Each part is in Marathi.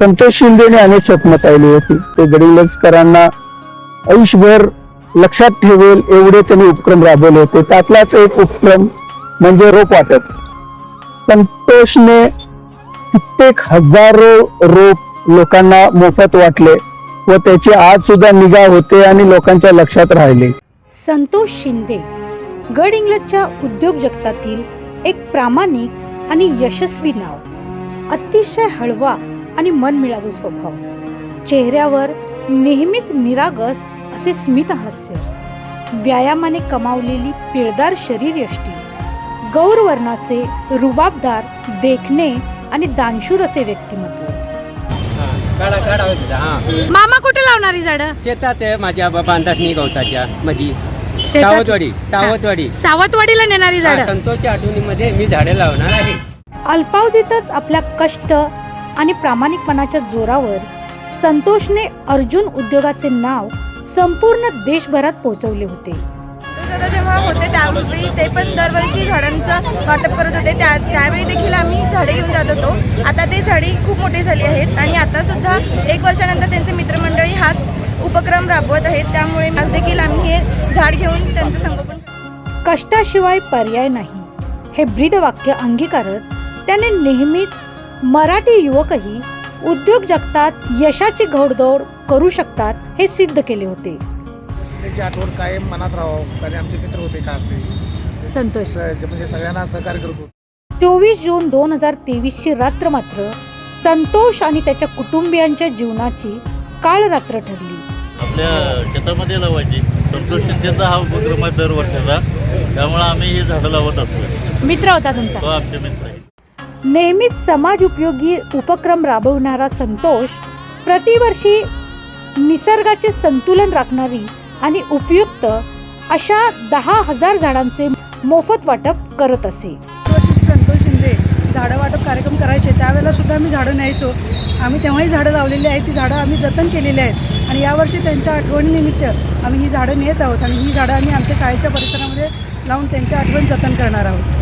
संतोष शिंदेने अनेक स्वप्न पाहिली होती. ते गडिंग्लजकरांना आयुष्यभर लक्षात ठेवेल एवढे त्यांनी उपक्रम राबवले होते. त्यातलाच एक उपक्रम म्हणजे रोप वाटप. संतोषने कित्येक हजारो रोप लोकांना मोफत वाटले व त्याची आज सुद्धा निगा होते आणि लोकांच्या लक्षात राहिले. संतोष शिंदे गड इंग्लजच्या उद्योग जगतातील एक प्रामाणिक आणि यशस्वी नाव. अतिशय हळवा आणि मनमिळावू स्वभाव. चेहऱ्यावर नेहमीच निरागस असे स्मित हास्य. व्यायामाने कमावलेली पिळदार शरीरयष्टी गौरवर्णाचे रुबाबदार देखणे आणि दानशूर असे व्यक्तिमत्व. मामा कुठे लावणारी झाडं? शेतात आहे माझ्या बांधाटणी गवताच्या माझी सावतवाडी सावतवाडी सावतवाडीला नेणारी हा, संतोषच्या आठवणीमध्ये मी झाडे लावणार आहे. अल्पावधीतच आपल्या कष्ट आणि प्रामाणिकपणाच्या जोरावर संतोषने अर्जुन उद्योगाचे नाव संपूर्ण देशभरात पोहोचवले होते. जेव्हा होते त्यावेळी ते पण दरवर्षी झाडांचं वाटप करत होते. त्या त्यावेळी देखील आम्ही झाडे घेऊन जात होतो. आता ते झाडे खूप मोठी झाली आहेत आणि आता सुद्धा एक वर्षानंतर त्यांचे मित्रमंडळी हाच उपक्रम राबवत आहेत. त्यामुळे आज देखील आम्ही हे झाड घेऊन त्यांचं संगोपन कष्टाशिवाय पर्याय नाही. हे ब्रीदवाक्य अंगीकारत त्याने नेहमीच मराठी युवकही उद्योग जगतात यशाची घोडदौड करू शकतात हे सिद्ध केले होते. त्याची आठवण कायम मनात राहावं आणि आमचे मित्र होते का असते. संतोष. स- म्हणजे सगळ्यांना सहकार्य करत होते. चोवीस जून दोन हजार तेवीसची रात्र मात्र संतोष आणि त्याच्या कुटुंबियांच्या जीवनाची काळ रात्र ठरली. आपल्या शेतामध्ये लावायची. संतोष शिंदेचा हा उपक्रम आहे दरवर्षाचा. त्यामुळे आम्ही ही झाडं लावत असतो. मित्र होता तुमचा. तो आमचे मित्र आहे. नेहमीच समाज उपयोगी उपक्रम राबवणारा संतोष प्रतिवर्षी निसर्गाचे संतुलन राखणारी आणि उपयुक्त अशा दहा हजार झाडांचे मोफत वाटप करत असे. संतोष शिंदे झाडं वाटप कार्यक्रम करायचे त्यावेळेला सुद्धा आम्ही झाडं न्यायचो. आम्ही तेव्हाही झाडं लावलेली आहेत ती झाडं आम्ही जतन केलेली आहेत. आणि यावर्षी त्यांच्या आठवणीनिमित्त आम्ही ही झाडं नेत आहोत आणि ही झाडं आम्ही आमच्या शाळेच्या परिसरामध्ये लावून त्यांची आठवण जतन करणार आहोत.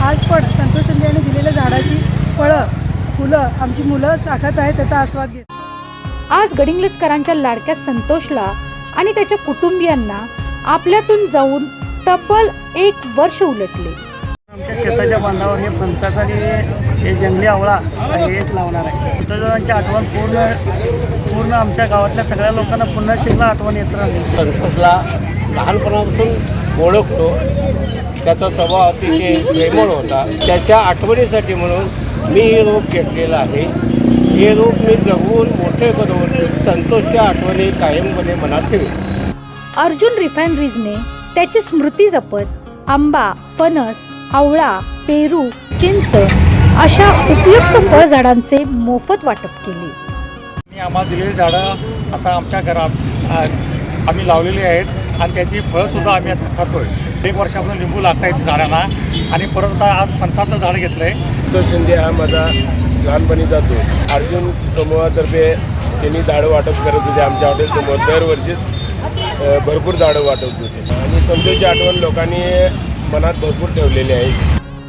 आज पण संतोष शिंदे यांनी दिलेल्या झाडाची फळं फुलं आमची मुलं चाखत आहेत त्याचा आस्वाद घेत आज गडिंग्लजकरांच्या लाडक्या संतोषला आणि त्याच्या कुटुंबियांना आपल्यातून जाऊन तब्बल एक वर्ष उलटले. आमच्या शेताच्या बांधावर हे फणसाचा हे जंगली आवळा हेच लावणार आहे. संतोषदादांची आठवण पूर्ण पूर्ण आमच्या गावातल्या सगळ्या लोकांना पुन्हा शिकला आठवण येत राहील संतोषला लहानपणापासून ओळखतो त्याचा स्वभाव अतिशय प्रेमळ होता. त्याच्या आठवणीसाठी म्हणून मी हे रोप घेतलेलं आहे. हे रोप मी जगवून मोठे करून संतोषच्या आठवणी कायमपणे मनात ठेवेन. अर्जुन रिफायनरीजने त्याची स्मृती जपत आंबा फणस आवळा पेरू चिंच अशा उपयुक्त फळझाडांचे मोफत वाटप केले. आम्हाला दिलेली झाडं आता आमच्या घरात आम्ही लावलेली आहेत. आणि त्याची फळंसुद्धा आम्ही आता खातोय. एक वर्षापासून लिंबू लागत आहेत झाडांना. आणि परत आता आज फणसाचं झाड घेतलं आहे संतोष शिंदे हा माझा लहानपणीचा दोस्त अर्जुन समूहातर्फे त्यांनी झाडं वाटप करत होते. आमच्या हॉटेलसमोर दरवर्षीच अ, भरपूर झाडं वाटप होते. आणि संतोषची आठवण लोकांनी मनात भरपूर ठेवलेली आहे.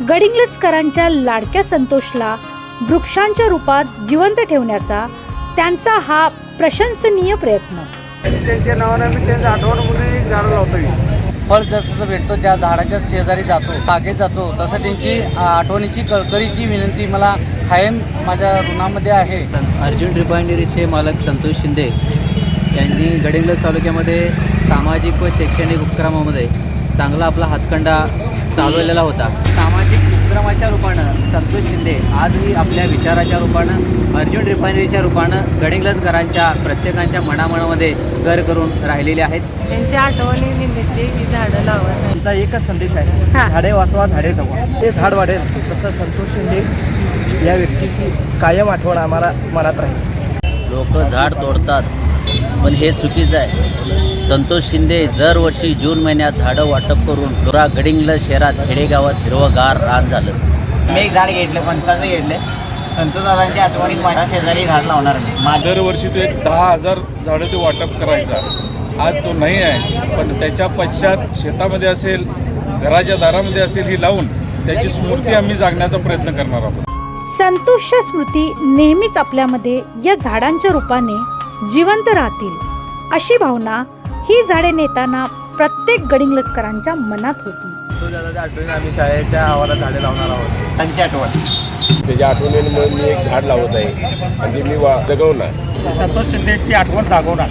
गडिंग्लजकरांच्या लाडक्या संतोषला वृक्षांच्या रूपात जिवंत ठेवण्याचा त्यांचा हा प्रशंसनीय प्रयत्न. त्यांच्या नावानं आम्ही त्यांच्या आठवण म्हणून झाडं लावतोय. फळ जसं भेटतो त्या झाडाच्या शेजारी जातो मागे जातो तसं त्यांची आठवणीची कळकळीची विनंती मला कायम माझ्या ऋणामध्ये आहे. अर्जुन रिफायनरीचे मालक संतोष शिंदे यांनी गडिंग्लज तालुक्यामध्ये सामाजिक व शैक्षणिक उपक्रमामध्ये चांगला आपला हातखंडा चालवलेला होता. उपक्रमाच्या रूपानं संतोष शिंदे आजही आपल्या विचाराच्या रूपानं अर्जुन रिफायनरीच्या रूपानं गडिंग्लजकरांच्या प्रत्येकाच्या मनामनामध्ये घर करून राहिलेले आहेत. त्यांच्या आठवणी निमित्त ही झाडं लावत त्यांचा एकच संदेश आहे. झाडे वाचवा झाडे जगवा. ते झाड वाढेल तसं संतोष शिंदे या व्यक्तीची कायम आठवण आम्हाला मनात राहील. लोक झाड तोडतात. पण हे चुकीचं आहे. संतोष शिंदे दरवर्षी जून महिन्यात झाडं वाटप करून पुरा गडिंग्लज शहरात खेडेगावात हिरवगार रान झालं. मी एक झाड घेतलं फणसाचं घेतलं. संतोष दादांच्या आठवणीत माझ्या शेजारी झाड लावणार मी माझं दरवर्षी तो एक दहा हजार झाडं ते वाटप करायचा. आज तो नाही आहे पण त्याच्या पश्चात शेतामध्ये असेल घराच्या दारामध्ये असेल ही लावून त्याची स्मृती आम्ही जागण्याचा प्रयत्न करणार आहोत. संतुष्ट स्मृती नेहमीच आपल्यामध्ये या झाडांच्या रूपाने जिवंत राहतील. अशी भावना ही झाडे नेताना प्रत्येक गडिंग्लजकरांच्या मनात होती. आठवणी आम्ही शाळेच्या आवारात झाडे लावणार आहोत. त्यांची आठवण. त्याच्या आठवणीमुळे मी एक झाड लावत आहे. म्हणजे मी वा जगवणार. संतोष शिंदेची आठवण जागवणार.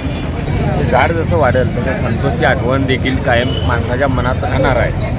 झाड जसं वाढेल तसं संतोषची आठवण देखील कायम माणसाच्या मनात राहणार आहे.